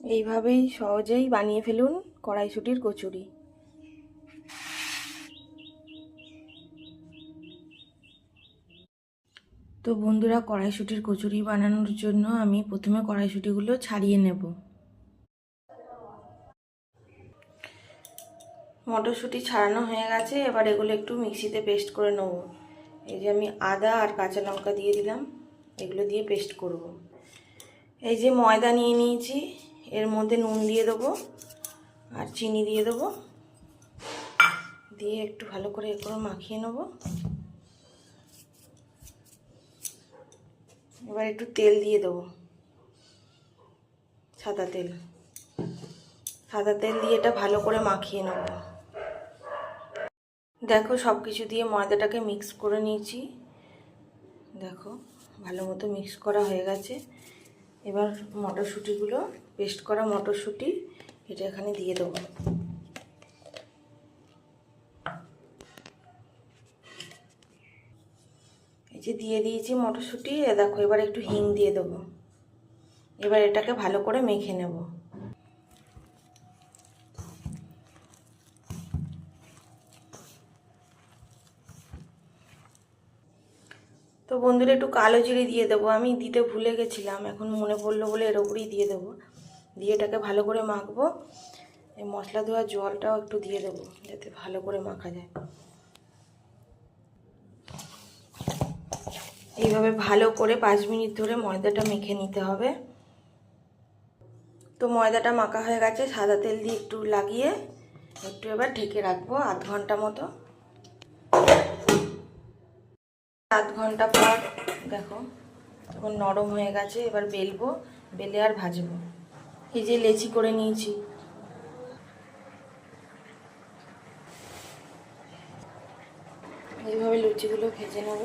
এইভাবেই সহজেই বানিয়ে ফেলুন কড়াইশুটির কচুরি। তো বন্ধুরা, কড়াইশুটির কচুরি বানানোর জন্য আমি প্রথমে কড়াইশুটিগুলো ছাড়িয়ে নেব। মটরশুঁটি ছাড়ানো হয়ে গেছে, এবার এগুলো একটু মিক্সিতে পেস্ট করে নেব। এই যে আমি আদা আর কাঁচা লঙ্কা দিয়ে দিলাম, এগুলো দিয়ে পেস্ট করব। এই যে ময়দা নিয়ে নিয়েছি এর মধ্যে নুন দিয়ে দেবো আর চিনি দিয়ে দেবো। দিয়ে একটু ভালো করে এ করে মাখিয়ে নেব। এবার একটু তেল দিয়ে দেবো। সাদা তেল। সাদা তেল দিয়ে এটা ভালো করে মাখিয়ে নেব। দেখো সব কিছু দিয়ে ময়দাটাকে মিক্স করে নিয়েছি। দেখো ভালো মতো মিক্স করা হয়ে গেছে। এবার মটরশুঁটিগুলো পেস্ট করা মটরশুঁটি এটা এখানে দিয়ে দেবো। এই যে দিয়ে দিয়েছি মটরশুঁটি দেখো এবার একটু হিং দিয়ে দেবো। এবার এটাকে ভালো করে মেখে নেব। তো বন্ধুরা একটু কালো জিরে দিয়ে দেবো। আমি দিতে ভুলে গেছিলাম, এখন মনে পড়ল বলে এর দিয়ে দেবো। দিয়ে এটাকে ভালো করে মাখবো। এই মশলা ধোয়ার জলটাও একটু দিয়ে দেবো, যাতে ভালো করে মাখা যায়। এইভাবে ভালো করে পাঁচ মিনিট ধরে ময়দাটা মেখে নিতে হবে। তো ময়দাটা মাখা হয়ে গেছে, সাদা তেল দিয়ে একটু লাগিয়ে একটু এবার ঢেকে রাখব আধ ঘণ্টা মতো। আধ ঘণ্টা পর দেখো, তখন নরম হয়ে গেছে, এবার বেলবো, বেলে আর ভাজবো। এই যে লেচি করে নিয়েছি। এইভাবে লুচিগুলো ভেজে নেব।